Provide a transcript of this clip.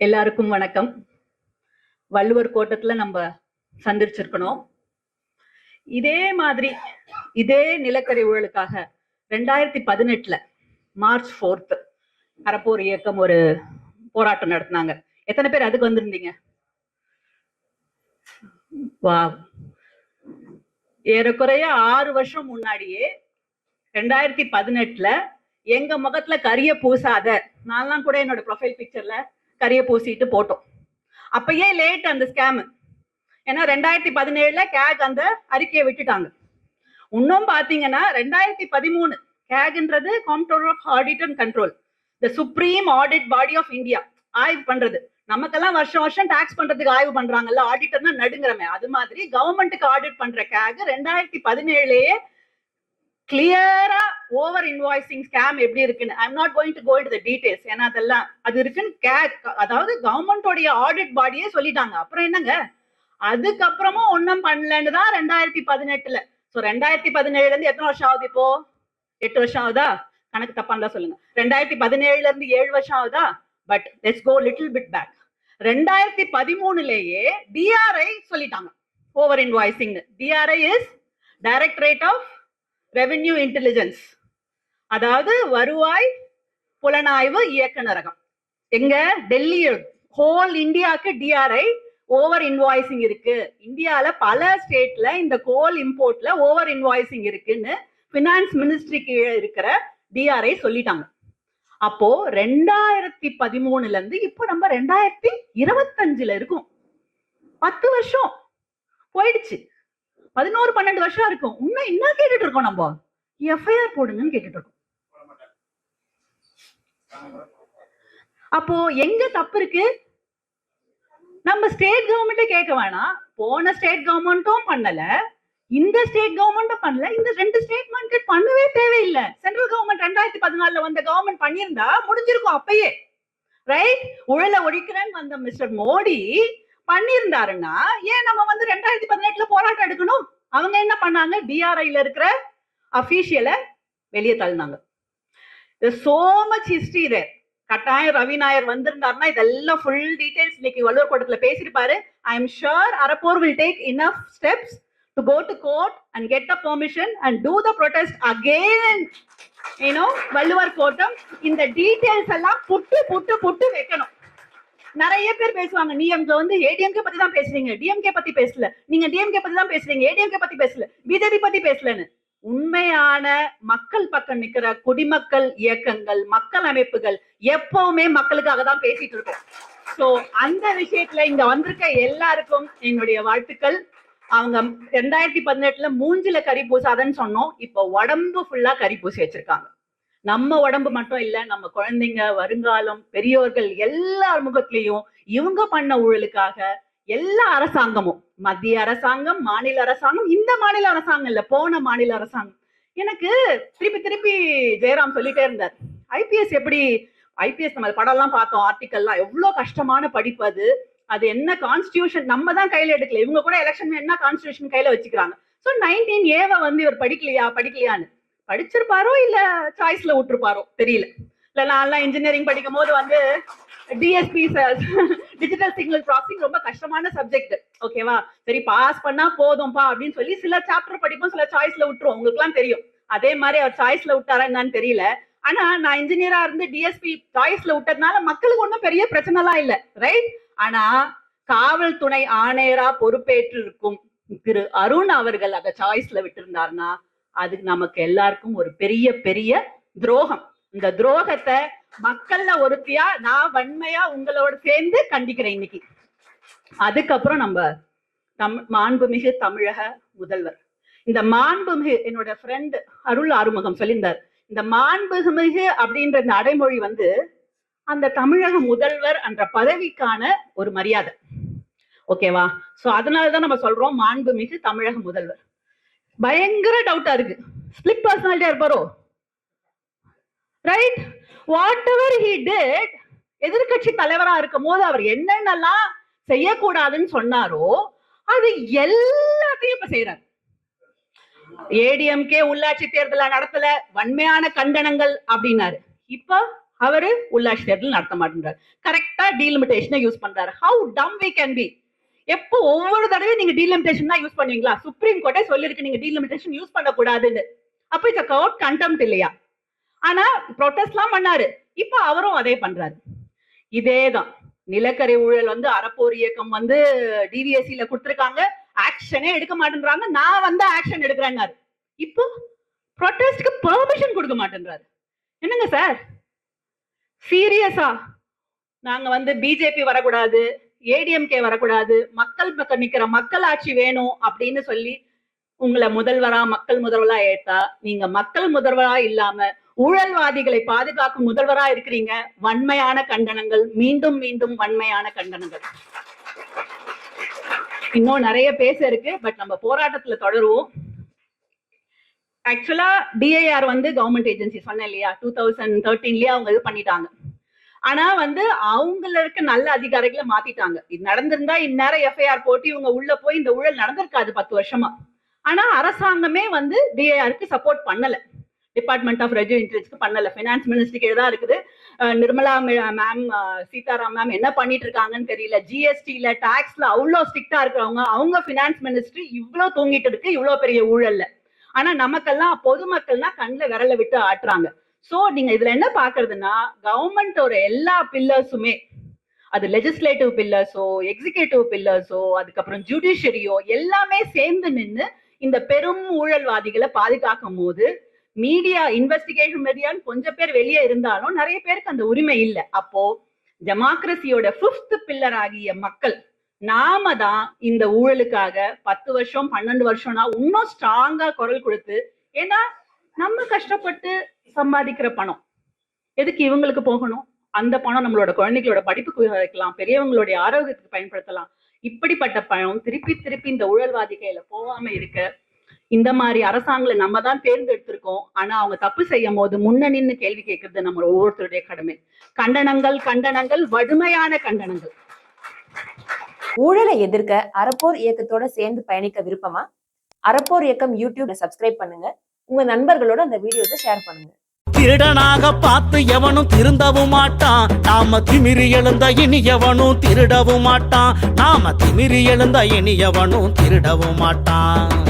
எல்லாருக்கும் வணக்கம். வள்ளுவர் கோட்டத்துல நம்ம சந்திச்சிருக்கணும். இதே மாதிரி இதே நிலக்கரி ஊழலுக்காக ரெண்டாயிரத்தி பதினெட்டுல மார்ச் ஃபோர்த் அறப்போர் இயக்கம் ஒரு போராட்டம் நடத்தினாங்க. எத்தனை பேர் அதுக்கு வந்திருந்தீங்க? வா ஏறக்குறைய ஆறு வருஷம் முன்னாடியே ரெண்டாயிரத்தி பதினெட்டுல எங்க முகத்துல கரிய பூசாத நான்லாம் கூட என்னோட ப்ரொஃபைல் பிக்சர்ல கரிய பூசிட்டு போட்டோம். அப்பயே லேட் அந்த ஸ்கேமு ஏன்னா ரெண்டாயிரத்தி பதினேழுல கேக் அந்த அறிக்கையை விட்டுட்டாங்க. இன்னும் பாத்தீங்கன்னா ரெண்டாயிரத்தி பதிமூணு கேக்ன்றது comptroller of audit and control the supreme audit body of India ஆய்வு பண்றது. நமக்கெல்லாம் வருஷம் வருஷம் டாக்ஸ் பண்றதுக்கு ஆய்வு பண்றாங்கல்ல ஆடிட்டர்னா நடுங்கிறமே அது மாதிரி கவர்மெண்ட்டுக்கு ஆடிட் பண்ற கேக் ரெண்டாயிரத்தி பதினேழுலயே கிளியரா ஓவர் இன்வாய்சிங் ஸ்கேம் எப்படி இருக்குன்னு? I'm not going to go the details ஏன்னா அதெல்லாம் அது இருக்குன்னு கே அதாவது கவர்மெண்டோடைய ஆடிட் பாடியே சொல்லிட்டாங்க. அப்புறம் என்னங்க? அதுக்கப்புறமும் ஒன்றும் பண்ணலன்னு தான் ரெண்டாயிரத்தி பதினெட்டுல. ஸோ ரெண்டாயிரத்தி பதினேழுல இருந்து எத்தனை வருஷம் ஆகுது இப்போ? எட்டு வருஷம் ஆகுதா? கணக்கு தப்பான்னு தான் சொல்லுங்க. ரெண்டாயிரத்தி பதினேழுல இருந்து ஏழு வருஷம் ஆகுதா? But let's go little bit back ரெண்டாயிரத்தி பதிமூணுலேயே டிஆர்ஐ சொல்லிட்டாங்க. Over invoicing DRI is directorate of revenue intelligence அதாவது வருவாய் புலனாய்வு இயக்குநரகம் எங்க? டெல்லி ஹோல் இந்தியாவுக்கு டிஆர்ஐ ஓவர் இன்வாய்சிங் இருக்கு. இந்தியால பல ஸ்டேட்ல இந்த கோல் இம்போர்ட்ல ஓவர் இன்வாய்சிங் இருக்குன்னு பினான்ஸ் மினிஸ்ட்ரி கீழே இருக்கிற டிஆர்ஐ சொல்லிட்டாங்க. அப்போ ரெண்டாயிரத்தி பதிமூணுல இருந்து இப்போ நம்ம ரெண்டாயிரத்தி இருபத்தஞ்சுல இருக்கும். பத்து வருஷம். போயிடுச்சு. பதினோரு பன்னெண்டு வருஷம் இருக்கும். இன்னும் என்ன கேட்டுட்டு இருக்கோம் நம்ம? எஃப்ஐஆர் போடுங்கன்னு கேட்டுட்டு இருக்கோம். அப்போ எங்க தப்பு இருக்கு? நம்ம ஸ்டேட் கவர்மெண்ட்டே கேட்க வேணாம். போன ஸ்டேட் கவர்மெண்ட்டும் பண்ணல. இந்த ஸ்டேட் கவர்மெண்ட்டும் பண்ணல. இந்த ரெண்டு ஸ்டேட்மெண்ட் பண்ணவே தேவையில்லை. சென்ட்ரல் கவர்மெண்ட் ரெண்டாயிரத்தி பதினாலுல வந்த கவர்மெண்ட் பண்ணியிருந்தா முடிஞ்சிருக்கும் அப்பயே. ரைட் உழல ஒழிக்கிறேன்னு வந்த மிஸ்டர் மோடி பண்ணியிருந்தாருன்னா ஏன் நம்ம வந்து ரெண்டாயிரத்தி பதினெட்டுல போராட்டம் எடுக்கணும்? அவங்க என்ன பண்ணாங்க? டிஆர்ஐல இருக்கிற அபிஷியலை வெளியே தள்ளினாங்க. சோ மச் ஹிஸ்டரி தேர் கட்டாயம் ரவி நாயர் வந்திருந்தாருன்னா இதெல்லாம் ஃபுல் டீடைல்ஸ் இன்னைக்கு வள்ளுவர் கூட்டத்துல பேசியிருப்பாரு I am sure Arappor will take enough steps to go to court and get a permission and do the protest again you know Valluvar Kottam இந்த details எல்லாம் புட்டு புட்டு புட்டு வைக்கணும். நிறைய பேர் பேசுவாங்க. நீ அங்க வந்து ஏடிஎம்கே பத்தி தான் பேசுறீங்க? டிஎம்கே பத்தி பேசல. நீங்க டிஎம்கே பத்தி தான் பேசுறீங்க. ஏடிஎம்கே பத்தி பேசல. பிஜேபி பத்தி பேசலன்னு. உண்மையான மக்கள் பக்கம் நிக்கிற குடிமக்கள் இயக்கங்கள் மக்கள் அமைப்புகள் எப்பவுமே மக்களுக்காக தான் பேசிட்டு இருக்கோம். சோ அந்த விஷயத்துல இங்க வந்திருக்க எல்லாருக்கும் என்னுடைய வாழ்த்துக்கள். அவங்க ரெண்டாயிரத்தி பதினெட்டுல மூஞ்சில கறி பூசாதன்னு சொன்னோம். இப்போ உடம்பு ஃபுல்லா கறி பூசி வச்சிருக்காங்க. நம்ம உடம்பு மட்டும் இல்ல நம்ம குழந்தைங்க வருங்காலம் பெரியோர்கள் எல்லார் முகத்திலையும் இவங்க பண்ண ஊழலுக்காக எல்லா அரசாங்கமும் மத்திய அரசாங்கம் மாநில அரசாங்கம் இந்த மாநில அரசாங்கம் இல்ல போன மாநில அரசாங்கம். எனக்கு திருப்பி திருப்பி ஜெயராம் சொல்லிட்டே இருந்தார். ஐபிஎஸ் எப்படி ஐபிஎஸ் நம்ம படம் எல்லாம் பார்த்தோம் ஆர்டிக்கல்லாம் எவ்வளவு கஷ்டமான படிப்பு அது. அது என்ன கான்ஸ்டியூஷன் நம்ம தான் கையில எடுக்கல. இவங்க கூட எலெக்ஷன் என்ன கான்ஸ்டியூஷன் கையில வச்சுக்கிறாங்க? ஸோ நைன்டீன் ஏவை வந்து இவர் படிக்கலையா? படிக்கலையான்னு. படிச்சிருப்பாரோ இல்ல சாய்ஸ்ல விட்டுருப்பாரோ? தெரியல. இல்ல நான்லாம் இன்ஜினியரிங் படிக்கும் போது வந்து டிஎஸ்பி டிஜிட்டல் சிக்னல் ப்ராசஸிங் ரொம்ப கஷ்டமான சப்ஜெக்ட் ஓகேவா சரி பாஸ் பண்ணா போதும்பா அப்படின்னு சொல்லி சில சாப்டர் படிப்போம் சில சாய்ஸ்ல விட்டுருவோம். உங்களுக்குலாம் தெரியும். அதே மாதிரி அவர் சாய்ஸ்ல விட்டாரா என்னன்னு தெரியல. ஆனா நான் இன்ஜினியரா இருந்து டிஎஸ்பி சாய்ஸ்ல விட்டதுனால மக்களுக்கு ஒன்றும் பெரிய பிரச்சனை எல்லாம் இல்ல. ரைட் ஆனா காவல்துறை ஆணையரா பொறுப்பேற்று இருக்கும் திரு அருண் அவர்கள் அதை சாய்ஸ்ல விட்டிருந்தாருன்னா அது நமக்கு எல்லாருக்கும் ஒரு பெரிய பெரிய துரோகம். இந்த துரோகத்தை மக்கள்ல ஒருத்தியா நான் வன்மையா உங்களோட சேர்ந்து கண்டிக்கிறேன் இன்னைக்கு. அதுக்கப்புறம் நம்ம தம் மாண்புமிகு தமிழக முதல்வர். இந்த மாண்புமிகு என்னோட ஃப்ரெண்ட் அருள் ஆறுமுகம் சொல்லியிருந்தார். இந்த மாண்புமிகு அப்படின்ற இந்த அடைமொழி வந்து அந்த தமிழக முதல்வர் என்ற பதவிக்கான ஒரு மரியாதை. ஓகேவா? சோ அதனாலதான் நம்ம சொல்றோம் மாண்புமிகு தமிழக முதல்வர். பயங்கர டவுட்டா இருக்கு. ஸ்பிளிட் பர்சனாலிட்டியா இருப்பாரோ? Right whatever he did எதிர்கட்சி தலைவரா இருக்கும் போது அவர் என்னென்னலாம் செய்யக்கூடாதுன்னு சொன்னாரோ அது எல்லாத்தையும் இப்ப செய்யறாரு ஏடிஎம்கே உள்ளாட்சி தேர்தல நடத்தல வன்மையான கண்டனங்கள் அப்படின்னாரு. இப்ப அவரு உள்ளாட்சி தேர்தல் நடத்த மாட்டேன்றாரு. கரெக்டா டீலிமிட்டேஷனை யூஸ் பண்றாரு. How dumb we can be எப்போ ஒவ்வொரு தடவையும் நீங்க டீலிமிட்டேஷன் தான் யூஸ் பண்ணுவீங்களா? சுப்ரீம் கோர்ட்டே சொல்லிருக்கு நீங்க டீலிமிட்டேஷன் யூஸ் பண்ணக்கூடாதுன்னு. அப்ப இட்ஸ் கோர்ட் கண்டெம்ட் இல்லையா? ஆனா ப்ரொட்டஸ்ட்லாம் பண்ணாரு. இப்ப அவரும் அதே பண்றாரு. இதேதான். நிலக்கரி ஊழல் வந்து அறப்போர் இயக்கம் வந்து டிவிஎஸ்சில கொடுத்துருக்காங்க. ஆக்ஷனே எடுக்க மாட்டேன்றாங்க. நான் வந்து ஆக்ஷன் எடுக்கிறேன்னாரு. இப்போ ப்ரொட்டஸ்ட்க்கு பெர்மிஷன் கொடுக்க மாட்டேன்றாரு. என்னங்க சார் சீரியஸா நாங்க வந்து பிஜேபி வரக்கூடாது. ஏடிஎம்கே வரக்கூடாது மக்கள் பக்கம் நிக்கிற மக்கள் ஆட்சி வேணும் அப்படின்னு சொல்லி உங்களை முதல்வரா மக்கள் முதல்வரா ஏத்தா நீங்க மக்கள் முதல்வரா இல்லாம ஊழல்வாதிகளை பாதுகாக்கும் முதல்வரா இருக்கிறீங்க. வன்மையான கண்டனங்கள் மீண்டும் மீண்டும் வன்மையான கண்டனங்கள். இன்னும் நிறைய பேச இருக்கு பட் நம்ம போராட்டத்துல தொடருவோம். ஆக்சுவலா டிஐஆர் வந்து கவர்மெண்ட் ஏஜென்சி சொன்னேன் இல்லையா டூ தௌசண்ட் தேர்ட்டீன்லயே அவங்க இது பண்ணிட்டாங்க. ஆனா வந்து அவங்களுக்கு நல்ல அதிகாரிகளை மாத்திட்டாங்க. இது நடந்திருந்தா இந்நேரம் எஃப்ஐஆர் போட்டு இவங்க உள்ள போய் இந்த ஊழல் நடந்திருக்காது பத்து வருஷமா. ஆனா அரசாங்கமே வந்து டிஐஆருக்கு சப்போர்ட் பண்ணல. டிபார்ட்மெண்ட் ஆஃப் ரெவன்யூ இன்டெலிஜென்ஸ்க்கு பண்ணல. ஃபினான்ஸ் மினிஸ்ட்ரிக்கு தான் இருக்குது. நிர்மலா மேம் சீதாராம் மேம் என்ன பண்ணிட்டு இருக்காங்கன்னு தெரியல. ஜிஎஸ்டில டாக்ஸ்ல அவ்வளோ ஸ்ட்ரிக்டா இருக்கிறவங்க அவங்க ஃபினான்ஸ் மினிஸ்ட்ரி இவ்வளோ தூங்கிட்டு இருக்கு இவ்வளோ பெரிய ஊழல்ல. ஆனா நமக்கெல்லாம் பொதுமக்கள்னா கண்ணில் விரல விட்டு ஆட்டுறாங்க. சோ நீங்க இதுல என்ன பாக்குறதுன்னா கவர்மெண்டோட எல்லா பில்லர்ஸுமே அது லெஜிஸ்லேட்டிவ் பில்லர்ஸோ எக்ஸிகியூட்டிவ் பில்லர்ஸோ அதுக்கப்புறம் ஜுடிஷியரியோ எல்லாமே சேர்ந்து நின்னு இந்த பெரும் ஊழல்வாதிகளை பாதுகாக்கும் போது மீடியா இன்வெஸ்டிகேஷன் மீடியான்னு கொஞ்சம் பேர் வெளியே இருந்தாலும் நிறைய பேருக்கு அந்த உரிமை இல்லை. அப்போ டெமோக்ரஸியோட ஃபிஃப்த் பில்லர் ஆகிய மக்கள் நாம தான் இந்த ஊழலுக்காக பத்து வருஷம் பன்னெண்டு வருஷம்னா இன்னும் ஸ்ட்ராங்கா குரல் கொடுத்து ஏன்னா நம்ம கஷ்டப்பட்டு சம்பாதிக்கிற பணம். எதுக்கு இவங்களுக்கு போகணும்? அந்த பணம் நம்மளோட குழந்தைகளோட படிப்புக்கு வைக்கலாம் பெரியவங்களுடைய ஆரோக்கியத்துக்கு பயன்படுத்தலாம். இப்படிப்பட்ட பணம் திருப்பி திருப்பி இந்த ஊழல்வாதி கையில போகாம இருக்க இந்த மாதிரி அரசாங்கங்களை நம்ம தான் தேர்ந்தெடுத்திருக்கோம். ஆனா அவங்க தப்பு செய்யும் போது முன்னணின்னு கேள்வி கேட்கறது நம்ம ஒவ்வொருத்தருடைய கடமை. கண்டனங்கள் கண்டனங்கள் வடுமையான கண்டனங்கள். ஊழலை எதிர்க்க அறப்போர் இயக்கத்தோட சேர்ந்து பயணிக்க விருப்பமா? அறப்போர் இயக்கம் யூடியூப்ல சப்ஸ்கிரைப் பண்ணுங்க. உங்க நண்பர்களோட அந்த வீடியோஸை ஷேர் பண்ணுங்க. திருடனாக பார்த்து எவனும் திருந்தவும் மாட்டான். நாம திமிரி எழுந்த இனி எவனும் திருடவும் மாட்டான். நாம திமிரி எழுந்த இனி எவனும் திருடவும் மாட்டான்.